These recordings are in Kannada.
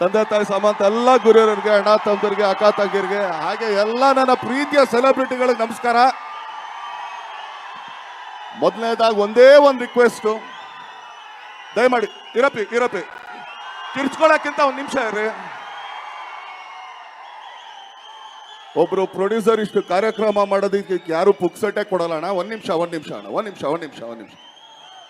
ತಂದೆ ತಾಯಿ ಸಮಾಂತ ಎಲ್ಲ ಗುರಿಯರಿಗೆ, ಅಣ್ಣ ತಮ್ಮದರಿಗೆ, ಅಕ್ಕ ತಂಗಿರಿಗೆ ಹಾಗೆ ಎಲ್ಲ ನನ್ನ ಪ್ರೀತಿಯ ಸೆಲೆಬ್ರಿಟಿಗಳಿಗೆ ನಮಸ್ಕಾರ. ಮೊದಲನೇದಾಗಿ ಒಂದೇ ಒಂದು ರಿಕ್ವೆಸ್ಟು ದಯಮಾಡಿ, ಇರಪ್ಪಿ ಇರಪ್ಪಿ. ಕಿರ್ಚ್ಕೊಳಕ್ಕಿಂತ ಒಂದು ನಿಮಿಷ ಇರ್ರಿ ಒಬ್ರು ಪ್ರೊಡ್ಯೂಸರ್ ಇಷ್ಟು ಕಾರ್ಯಕ್ರಮ ಮಾಡೋದಕ್ಕೆ ಯಾರು ಪುಕ್ಸಟೆ ಕೊಡಲ್ಲ ಅಣ್ಣ? ಒಂದ್ ನಿಮಿಷ ಒಂದ್ ನಿಮಿಷ ಅಣ್ಣ, ಒಂದ್ ನಿಮಿಷ ಒಂದ್ ನಿಮಿಷ ಒಂದ್ ನಿಮಿಷ.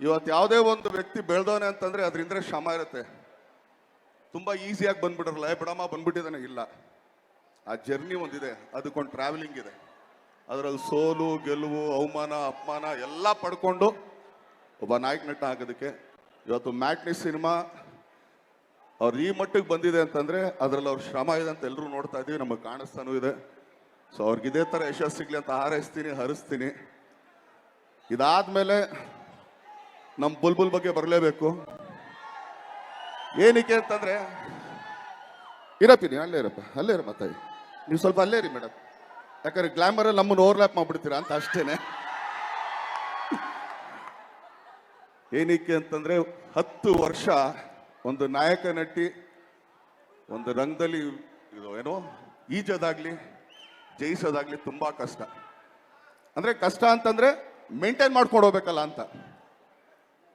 ಇವತ್ತು ಯಾವುದೇ ಒಂದು ವ್ಯಕ್ತಿ ಬೆಳೆದವನೆ ಅಂತಂದ್ರೆ ಅದರಿಂದ ಶ್ರಮ ಇರುತ್ತೆ. ತುಂಬಾ ಈಸಿಯಾಗಿ ಬಂದ್ಬಿಟ್ರಲ್ಲ ಬಿಡಮ್ಮ, ಬಂದ್ಬಿಟ್ಟಿದ್ದಾನೆ. ಇಲ್ಲ. ಆ ಜರ್ನಿ ಒಂದಿದೆ. ಅದಕ್ಕೊಂದು ಟ್ರಾವೆಲಿಂಗ್ ಇದೆ. ಅದರಲ್ಲಿ ಸೋಲು, ಗೆಲುವು, ಅವಮಾನ, ಅಪಮಾನ ಎಲ್ಲ ಪಡ್ಕೊಂಡು ಒಬ್ಬ ನಾಯಕ ನಟ ಆಗೋದಕ್ಕೆ ಇವತ್ತು ಮ್ಯಾಟ್ನಿ ಸಿನಿಮಾ ಅವ್ರು ಈ ಮಟ್ಟಿಗೆ ಬಂದಿದೆ ಅಂತಂದ್ರೆ ಅದರಲ್ಲಿ ಅವ್ರ ಶ್ರಮ ಇದೆ ಅಂತ ಎಲ್ಲರೂ ನೋಡ್ತಾ ಇದ್ದೀವಿ. ನಮಗೆ ಕಾಣಿಸ್ತಾನೂ ಇದೆ. ಸೊ ಅವ್ರಿಗೆ ಇದೇ ಥರ ಯಶಸ್ಸು ಸಿಗಲಿ ಅಂತ ಹಾರೈಸ್ತೀನಿ, ಹರಿಸ್ತೀನಿ. ಇದಾದ್ಮೇಲೆ ನಮ್ಮ ಬುಲ್ಬುಲ್ ಬಗ್ಗೆ ಬರಲೇಬೇಕು. ಏನಕ್ಕೆ ಅಂತಂದ್ರೆ, ಇರಪ್ಪಿ ನೀವು ಅಲ್ಲೇ ಇರಪ್ಪ ಅಲ್ಲೇ ಇರಪ್ಪ ತಾಯಿ ನೀವು ಸ್ವಲ್ಪ ಅಲ್ಲೇ ರೀ ಮೇಡಮ್ ಯಾಕಂದ್ರೆ ಗ್ಲಾಮರಲ್ಲಿ ನಮ್ಮನ್ನು ಓವರ್ಲ್ಯಾಪ್ ಮಾಡ್ಬಿಡ್ತೀರಾ ಅಂತ ಅಷ್ಟೇನೆ. ಏನಕ್ಕೆ ಅಂತಂದ್ರೆ, ಹತ್ತು ವರ್ಷ ಒಂದು ನಾಯಕ ನಟಿ, ಒಂದು ರಂಗದಲ್ಲಿ ಇದು ಏನೋ, ಈಜೋದಾಗ್ಲಿ, ಜಯಿಸೋದಾಗ್ಲಿ ತುಂಬಾ ಕಷ್ಟ. ಅಂದ್ರೆ ಕಷ್ಟ ಅಂತಂದ್ರೆ ಮೇಂಟೈನ್ ಮಾಡ್ಕೊಂಡು ಹೋಗ್ಬೇಕಲ್ಲ ಅಂತ.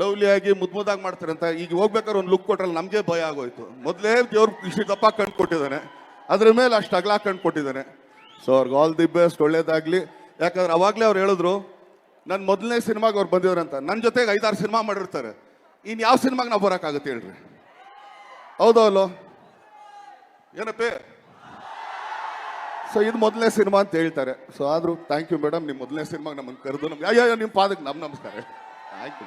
ಲವ್ಲಿ ಆಗಿ ಮುದ್ ಮುದ್ದಾಗಿ ಮಾಡ್ತಾರೆ ಅಂತ ಈಗ ಹೋಗ್ಬೇಕಾದ್ರೆ ಒಂದು ಲುಕ್ ಕೊಟ್ರಲ್ಲ ನಮಗೆ ಭಯ ಆಗೋಯ್ತು. ಮೊದಲೇ ದೇವ್ರು ದಪ್ಪ ಕಂಡು ಕೊಟ್ಟಿದ್ದಾನೆ. ಅದ್ರ ಮೇಲೆ ಅಷ್ಟು ಅಗಲ ಕಣ್ಣು ಕೊಟ್ಟಿದ್ದಾನೆ. ಸೊ ಅವ್ರಿಗೆ ಆಲ್ ದಿ ಬೆಸ್ಟ್ ಒಳ್ಳೇದಾಗಲಿ. ಯಾಕಂದ್ರೆ ಅವಾಗಲೇ ಅವ್ರು ಹೇಳಿದ್ರು ನನ್ನ ಮೊದಲನೇ ಸಿನಿಮಾಗೆ ಅವ್ರು ಬಂದಿದ್ರು ಅಂತ. ನನ್ನ ಜೊತೆಗೆ ಐದಾರು ಸಿನಿಮಾ ಮಾಡಿರ್ತಾರೆ. ಇನ್ನು ಯಾವ ಸಿನಿಮಾಗೆ ನಾವು ಬರೋಕ್ಕಾಗುತ್ತೆ ಹೇಳ್ರಿ? ಹೌದೋ ಅಲ್ಲೋ? ಏನಪ್ಪೇ? ಸೊ ಇದು ಮೊದಲನೇ ಸಿನಿಮಾ ಅಂತ ಹೇಳ್ತಾರೆ. ಸೊ ಆದ್ರೂ ಥ್ಯಾಂಕ್ ಯು ಮೇಡಮ್ ನಿಮ್ಮ ಮೊದಲನೇ ಸಿನಿಮಾಗೆ ನಮ್ಮನ್ನು ಕರೆದು ನಮ್ಗೆ ಅಯ್ಯೋ ನಿಮ್ಮ ಪಾದಕ್ಕೆ ನಮ್ಮ ನಮಸ್ಕಾರ. Thank U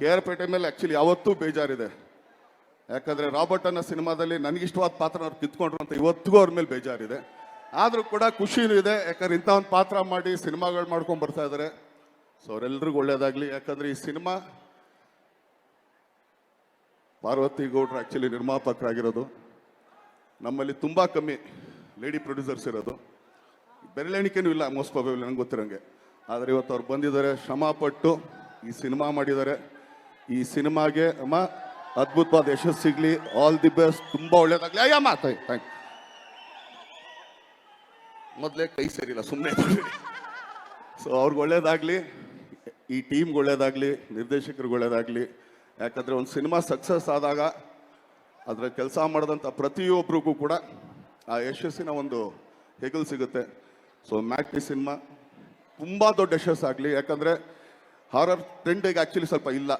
K R Pete ಮೇಲೆ ಆ್ಯಕ್ಚುಲಿ ಯಾವತ್ತೂ ಬೇಜಾರಿದೆ. ಯಾಕಂದರೆ ರಾಬರ್ಟ್ ಅನ್ನೋ ಸಿನಿಮಾದಲ್ಲಿ ನನಗಿಷ್ಟವಾದ ಪಾತ್ರ ಅವ್ರು ಕಿತ್ಕೊಂಡ್ರು ಅಂತ ಇವತ್ತಿಗೂ ಅವ್ರ ಮೇಲೆ ಬೇಜಾರಿದೆ. ಆದರೂ ಕೂಡ ಖುಷಿನೂ ಇದೆ, ಯಾಕಂದ್ರೆ ಇಂಥ ಒಂದು ಪಾತ್ರ ಮಾಡಿ ಸಿನಿಮಾಗಳು ಮಾಡ್ಕೊಂಡು ಬರ್ತಾ ಇದ್ದಾರೆ ಸೊ ಅವರೆಲ್ರಿಗೂ ಒಳ್ಳೇದಾಗಲಿ. ಯಾಕಂದರೆ ಈ ಸಿನಿಮಾ ಪಾರ್ವತಿ ಗೌಡ್ರು ಆ್ಯಕ್ಚುಲಿ ನಿರ್ಮಾಪಕರಾಗಿರೋದು. ನಮ್ಮಲ್ಲಿ ತುಂಬ ಕಮ್ಮಿ ಲೇಡಿ ಪ್ರೊಡ್ಯೂಸರ್ಸ್ ಇರೋದು. ಬೆರಳೆಣಿಕೆನೂ ಇಲ್ಲ ಮೋಸ್ಟ್ ಪ್ರಾಬಬಲ್ ನಂಗೆ ಗೊತ್ತಿರೋಂಗೆ. ಆದರೆ ಇವತ್ತು ಅವ್ರು ಬಂದಿದ್ದಾರೆ, ಶ್ರಮಪಟ್ಟು ಈ ಸಿನಿಮಾ ಮಾಡಿದ್ದಾರೆ. ಈ ಸಿನಿಮಾಗೆ ಅಮ್ಮ ಅದ್ಭುತವಾದ ಯಶಸ್ಸು ಸಿಗ್ಲಿ ಆಲ್ ದಿ ಬೆಸ್ಟ್ ತುಂಬ ಒಳ್ಳೇದಾಗ್ಲಿ. ಅಯ್ಯಮ್ಮ ಥ್ಯಾಂಕ್ ಮೊದಲೇ ಕೈ ಸೇರಿಲ್ಲ ಸುಮ್ಮನೆ ಸೊ ಅವ್ರಿಗೆ ಒಳ್ಳೇದಾಗಲಿ, ಈ ಟೀಮ್ಗೆ ಒಳ್ಳೇದಾಗಲಿ, ನಿರ್ದೇಶಕರಿಗೆ ಒಳ್ಳೇದಾಗಲಿ. ಯಾಕಂದರೆ ಒಂದು ಸಿನಿಮಾ ಸಕ್ಸಸ್ ಆದಾಗ ಅದರ ಕೆಲಸ ಮಾಡಿದಂಥ ಪ್ರತಿಯೊಬ್ಬರಿಗೂ ಕೂಡ ಆ ಯಶಸ್ಸಿನ ಒಂದು ಹೆಗಲು ಸಿಗುತ್ತೆ. ಸೊ ಮ್ಯಾಟ್ನಿ ಸಿನಿಮಾ ತುಂಬ ದೊಡ್ಡ ಯಶಸ್ಸಾಗಲಿ. ಯಾಕಂದರೆ ಹಾರರ್ ಟ್ರೆಂಡಿಗೆ ಆ್ಯಕ್ಚುಲಿ ಸ್ವಲ್ಪ ಇಲ್ಲ.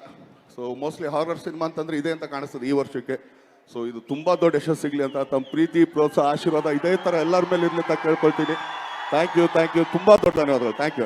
ಸೊ ಮೋಸ್ಟ್ಲಿ ಹಾರರ್ ಸಿನಿಮಾ ಅಂತಂದ್ರೆ ಇದೆ ಅಂತ ಕಾಣಿಸ್ತದೆ ಈ ವರ್ಷಕ್ಕೆ. ಸೊ ಇದು ತುಂಬಾ ದೊಡ್ಡ ಯಶಸ್ಸು ಸಿಗಲಿ ಅಂತ ತಮ್ಮ ಪ್ರೀತಿ, ಪ್ರೋತ್ಸಾಹ, ಆಶೀರ್ವಾದ ಇದೇ ಥರ ಎಲ್ಲರ ಮೇಲೆ ಇರಲಿ ಅಂತ ಕೇಳ್ಕೊಳ್ತೀನಿ. ಥ್ಯಾಂಕ್ ಯು ಥ್ಯಾಂಕ್ ಯು ತುಂಬ ದೊಡ್ಡ ಧನ್ಯವಾದಗಳು. Thank you